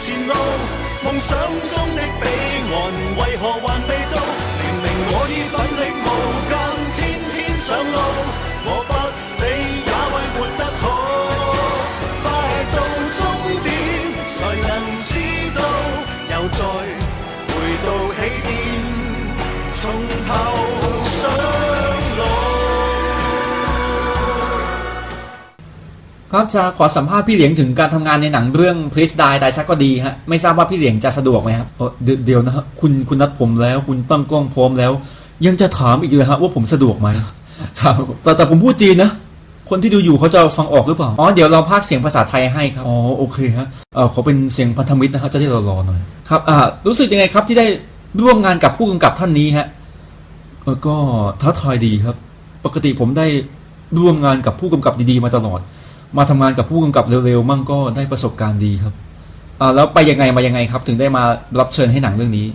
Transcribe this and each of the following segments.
前路，梦想中的彼岸为何还未到？明明我已奋力无间，天天上路，我不死也为活得好。快到终点才能知道，又再 ครับจะขอสัมภาษณ์พี่เหลียงถึงการทำงานในหนังเรื่อง Please Die ตายชักก็ดีฮะไม่ทราบว่าพี่เหลียงจะสะดวกไหมครับเดี๋ยวนะคุณคุณนัดผมแล้ว คุณตั้งกล้องพร้อมแล้ว ยังจะถามอีกเลยฮะว่าผมสะดวกไหมครับแต่แต่ผมพูดจีนนะ คนที่ดูอยู่เขาจะฟังออกหรือเปล่าอ๋อเดี๋ยวเราพากเสียงภาษาไทยให้ครับอ๋อโอเคฮะเออขอเป็นเสียงพันธมิตรนะฮะจะได้รอๆหน่อยครับอ่ารู้สึกยังไงครับที่ได้ร่วมงานกับผู้กำกับท่านนี้ฮะก็ท้าทายดีครับ ปกติผมได้ร่วมงานกับผู้กำกับดีๆมาตลอด มาทำงานกับผู้กำกับเร็วๆมั่งก็ได้ประสบการณ์ดีครับอ่าแล้วไปยังไงมายังไงครับ ถึงได้มารับเชิญให้หนังเรื่องนี้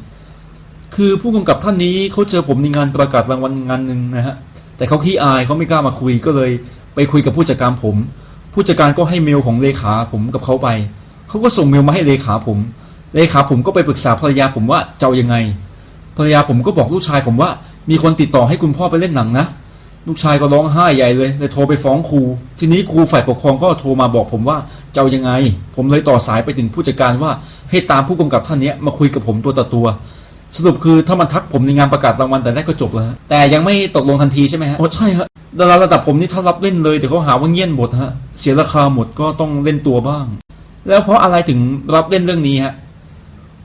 คือผู้กำกับท่านนี้เขาเจอผมในงานประกาศรางวัลงานหนึ่งนะฮะแต่เขาขี้อายเขาไม่กล้ามาคุยก็เลย ไปคุยกับผู้จัดการผม ผู้จัดการก็ให้เมลของเลขาผมกับเขาไปเขาก็ส่งเมลมาให้เลขาผม เลขาผมก็ไปปรึกษาภรรยาผมว่าจะเอายังไง ภรรยาผมก็บอกลูกชายผมว่ามีคนติดต่อให้คุณพ่อไปเล่นหนังนะ ลูกชายก็ร้องไห้ใหญ่เลยเลยโทรไปฟ้องครู ทีนี้ครูฝ่ายปกครองก็โทรมาบอกผมว่าจะเอายังไง ผมเลยต่อสายไปถึงผู้จัดการว่าให้ตามผู้กำกับท่านเนี้ยมาคุยกับผมตัวต่อตัว สรุปคือถ้ามันทักผมในงานประกาศรางวัลแต่แรกก็จบแล้วฮะแต่ยังไม่ตกลงทันทีใช่ไหมฮะโอ้ใช่ฮะดาราระดับผมนี่ถ้ารับเล่นเลยเดี๋ยวเขาหาว่าเงี่ยนบทฮะเสียราคาหมดก็ต้องเล่นตัวบ้าง แล้วเพราะอะไรถึงรับเล่นเรื่องนี้ฮะ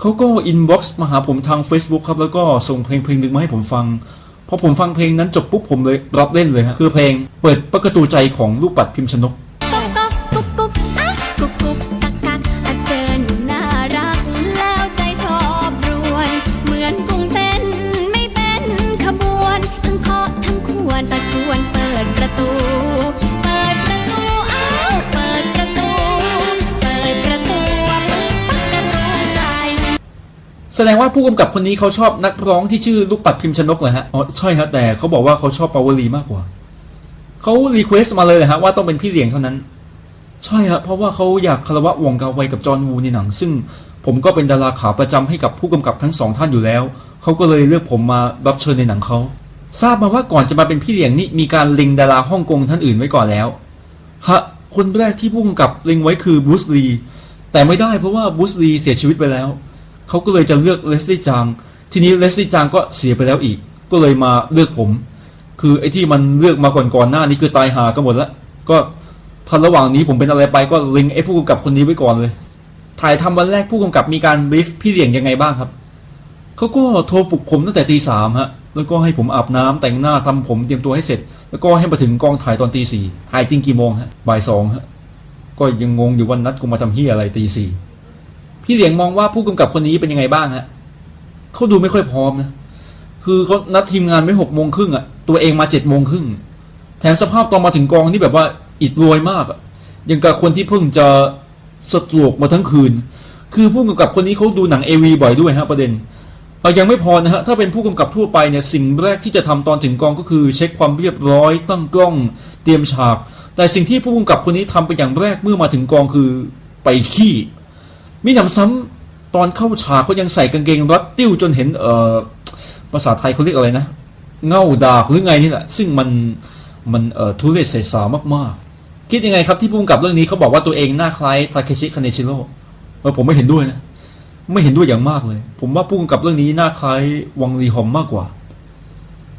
เขาก็อินบ็อกซ์มาหาผมทาง Facebook ครับแล้วก็ส่งเพลงเพลงหนึ่งมาให้ผมฟัง พอผมฟังเพลงนั้นจบปุ๊บผมเลยรับเล่นเลยฮะคือเพลงเปิดประตูใจของลูกปัดพิมพ์ชนกเหมือนกุ แสดงว่าผู้กำกับคนนี้เขาชอบนักร้องที่ชื่อลูกปัดพิมพ์ชนกเลยฮะอ๋อใช่ฮะแต่เขาบอกว่าเขาชอบปาวลีมากกว่าเขารีเควสต์มาเลยนะฮะว่าต้องเป็นพี่เลี้ยงเท่านั้น ใช่ฮะเพราะว่าเขาอยากคารวะวงกาไวกับจอห์นวูในหนัง ซึ่งผมก็เป็นดาราขาประจำให้กับผู้กำกับทั้งสองท่านอยู่แล้วเขาก็เลยเลือกผมมารับเชิญในหนังเขาทราบมาว่าก่อนจะมาเป็นพี่เลี้ยงนี่มีการล็งดาราฮ่องกงท่านอื่นไว้ก่อนแล้วฮะคนแรกที่ผู้กำกับล็งไว้คือบรูซลีแต่ไม่ได้เพราะว่าบรูซลีเสียชีวิตไปแล้ว เขาก็เลยจะเลือกเลสลี่จางทีนี้เลสลี่จางก็เสียไปแล้วอีก ก็เลยมาเลือกผม คือไอ้ที่มันเลือกมาก่อนก่อนๆหน้านี้คือตายหากันหมดแล้วก็ทันระหว่างนี้ผมเป็นอะไรไปก็ล็งไอ้ผู้กำกับคนนี้ไว้ก่อนเลย ถ่ายทำวันแรกผู้กำกับมีการบรีฟพี่เลียงยังไงบ้างครับเขาก็โทรปลุกผมตั้งแต่ตีสามฮะแล้วก็ให้ผมอาบน้ำแต่งหน้าทำผมเตรียมตัวให้เสร็จ แล้วก็ให้มาถึงกองถ่ายตอนตีสี่ถ่ายจริงกี่โมงฮะบ่ายสองฮะก็ยังงงอยู่วันนัดกูมาทำเฮียอะไรตีสี่ พี่เหลียงมองว่าผู้กำกับคนนี้เป็นยังไงบ้างฮะเขาดูไม่ค่อยพร้อมนะ คือเขานัดทีมงานไว้หกโมงครึ่งอะตัวเองมาเจ็ดโมงครึ่ง แถมสภาพตอนมาถึงกองนี่แบบว่าอิดโรยมากอะยังกับคนที่เพิ่งจะสตรกมาทั้งคืน คือผู้กำกับคนนี้เขาดูหนังเอวีบ่อยด้วยฮะประเด็นเอายังไม่พอนะฮะ ถ้าเป็นผู้กำกับทั่วไปเนี่ยสิ่งแรกที่จะทำตอนถึงกองก็คือ เช็คความเรียบร้อย ตั้งกล้อง เตรียมฉาก แต่สิ่งที่ผู้กำกับคนนี้ทำเป็นอย่างแรกเมื่อมาถึงกองคือไปขี้ มีหนำซ้ำตอนเข้าฉากเขายังใส่กางเกงรัดติ้วจนเห็นเอ่อภาษาไทยเขาเรียกอะไรนะ เง่าดาหรือไงนี่แหละ ซึ่งมันมันเอ่อทุเรศเสสามากๆ คิดยังไงครับที่ผู้กำกับเรื่องนี้เขาบอกว่าตัวเองหน้าคล้ายทาเคชิคาเนชิโร่เออผมไม่เห็นด้วยนะ ไม่เห็นด้วยอย่างมากเลย ผมว่าผู้กำกับเรื่องนี้หน้าคล้ายวังรีฮอมมากกว่า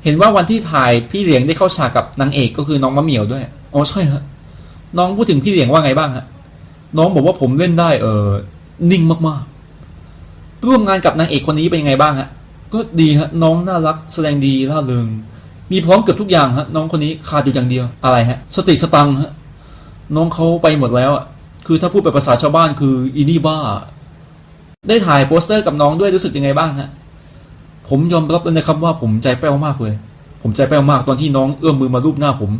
เห็นว่าวันที่ถ่ายพี่เหลียงได้เข้าฉากกับนางเอกก็คือน้องมะเหมียวด้วยอ๋อใช่ฮะน้องพูดถึงพี่เหลียงว่าไงบ้างฮะน้องบอกว่าผมเล่นได้เออ นิ่งมากๆ ร่วมงานกับนางเอกคนนี้เป็นยังไงบ้างฮะก็ดีฮะน้องน่ารักแสดงดีร่าเริงมีพร้อมเกือบทุกอย่างฮะน้องคนนี้ขาดอยู่อย่างเดียวอะไรฮะ สติสตังฮะน้องเขาไปหมดแล้วอะคือถ้าพูดแบบภาษาชาวบ้านคืออีนี่บ้า ได้ถ่ายโปสเตอร์กับน้องด้วยรู้สึกยังไงบ้างฮะผมยอมรับเลยนะครับว่าผมใจแป้วมากเลย ผมใจแป้วมากตอนที่น้องเอื้อมมือมารูปหน้าผม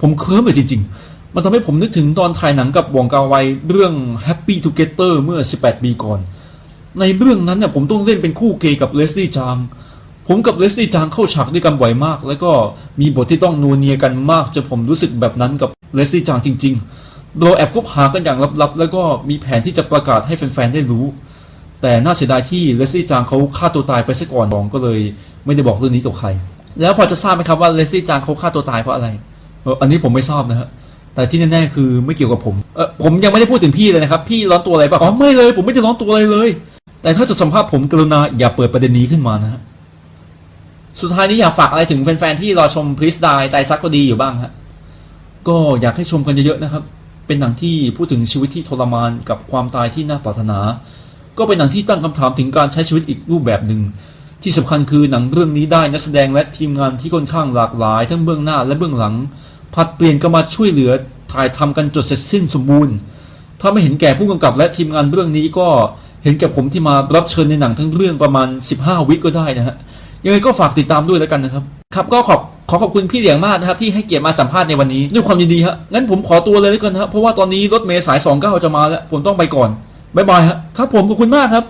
ผมเคลิ้มเลยจริง ๆ มันทำให้ผมนึกถึงตอนถ่ายหนังกับวองกาไวเรื่อง Happy Together เมื่อ 18 ปีก่อน ในเรื่องนั้นเนี่ยผมต้องเล่นเป็นคู่เกย์กับเลสลี่จาง ผมกับเลสลี่จางเข้าฉากด้วยกันบ่อยมาก แล้วก็มีบทที่ต้องนัวเนียกันมากจนผมรู้สึกแบบนั้นกับเลสลี่จางจริง ๆ เราแอบคบหากันอย่างลับๆ แล้วก็มีแผนที่จะประกาศให้แฟนๆได้รู้ แต่น่าเสียดายที่เลสลี่จางเขาฆ่าตัวตายไปซะก่อนบอกก็เลย ไม่ได้บอกเรื่องนี้กับใคร แล้วพอจะทราบไหมครับว่าเลสลี่จางเขาฆ่าตัวตายเพราะอะไรเอออันนี้ผมไม่ทราบนะฮะ แต่ที่แน่ๆคือไม่เกี่ยวกับผม เออผมยังไม่ได้พูดถึงพี่เลยนะครับ พี่ร้อนตัวอะไรปะอ๋อไม่เลย ผมไม่ได้ร้อนตัวอะไรเลย แต่ถ้าจะสัมภาษณ์ผมกรุณาอย่าเปิดประเด็นนี้ขึ้นมานะฮะ สุดท้ายนี้อยากฝากอะไรถึงแฟนๆที่รอชมพลิสไดตายซักก็ดีอยู่บ้างฮะ ก็อยากให้ชมกันเยอะๆนะครับ เป็นหนังที่พูดถึงชีวิตที่ทรมานกับความตายที่น่าปรารถนา ก็เป็นหนังที่ตั้งคำถามถึงการใช้ชีวิตอีกรูปแบบหนึ่งที่สำคัญคือหนังเรื่องนี้ได้นักแสดงและทีมงานที่ค่อนข้างหลากหลาย ทั้งเบื้องหน้าและเบื้องหลัง ผลัดเปลี่ยนกันมาช่วยเหลือถ่ายทำกันจนเสร็จสิ้นสมบูรณ์ ถ้าไม่เห็นแก่ผู้กำกับและทีมงานเรื่องนี้ก็เห็นแก่ผมที่มารับเชิญในหนังทั้งเรื่องประมาณ 15 วิก็ได้นะฮะยังไงก็ฝากติดตามด้วยแล้วกันนะครับ ครับก็ขอบขอขอบคุณพี่เหลียงมากนะครับที่ให้เกียรติมาสัมภาษณ์ในวันนี้ด้วยความยินดีฮะงั้นผมขอตัวเลยแล้วกันฮะเพราะว่าตอนนี้รถเมล์สาย 29 จะมาแล้ว ผมต้องไปก่อนบ๊ายบายฮะครับผมขอบคุณมากครับ